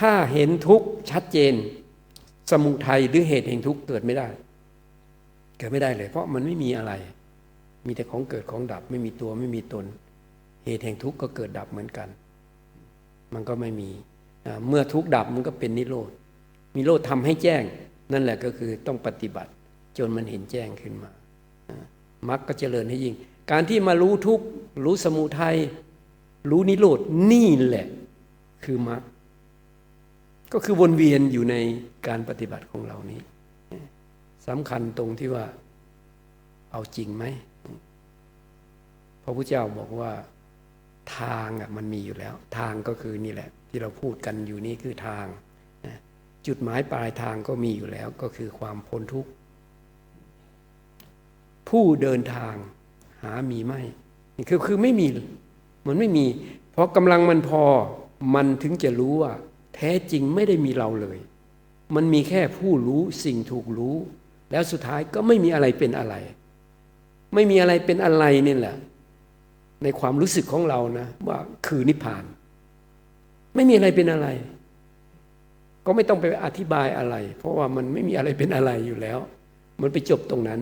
ถ้าเห็นทุกข์ชัดเจน สมุทัยหรือเหตุแห่งทุกข์เกิดไม่ได้ เกิดไม่ได้เลย เพราะมันไม่มีอะไร มีแต่ของเกิดของดับ ไม่มีตัวไม่มีตน เหตุแห่งทุกข์ก็เกิดดับเหมือนกัน มันก็ไม่มีเมื่อทุกข์ดับมันก็เป็นนิโรธนิโรธทำให้แจ้ง นั่นแหละก็คือต้องปฏิบัติ จนมันเห็นแจ้งขึ้นมาอ่ามรรคก็เจริญให้ยิ่ง การที่มารู้ทุกข์รู้สมุทัยรู้นิโรธนี่แหละ คือมรรค ก็คือวนเวียนอยู่ในการปฏิบัติของเรานี้สำคัญตรงที่ว่าเอาจริงไหมพระพุทธเจ้าบอกว่าทางอะมันมีอยู่แล้ว ทางก็คือนี่แหละ ที่เราพูดกันอยู่นี่คือทางจุดหมายปลายทางก็มีอยู่แล้วก็คือความพ้นทุกข์ ผู้เดินทางหามีไม่มีคือคือไม่มี มันไม่มี เพราะกำลังมันพอมันถึงจะรู้ว่า ท้จริงไม่ได้มีเราเลย มันมีแค่ผู้รู้สิ่งถูกรู้ แล้วสุดท้ายก็ไม่มีอะไรเป็นอะไร ไม่มีอะไรเป็นอะไรนี่แหละ ในความรู้สึกของเรานะ ว่าคือนิพพาน ไม่มีอะไรเป็นอะไร ก็ไม่ต้องไปอธิบายอะไร เพราะว่ามันไม่มีอะไรเป็นอะไรอยู่แล้ว มันไปจบตรงนั้น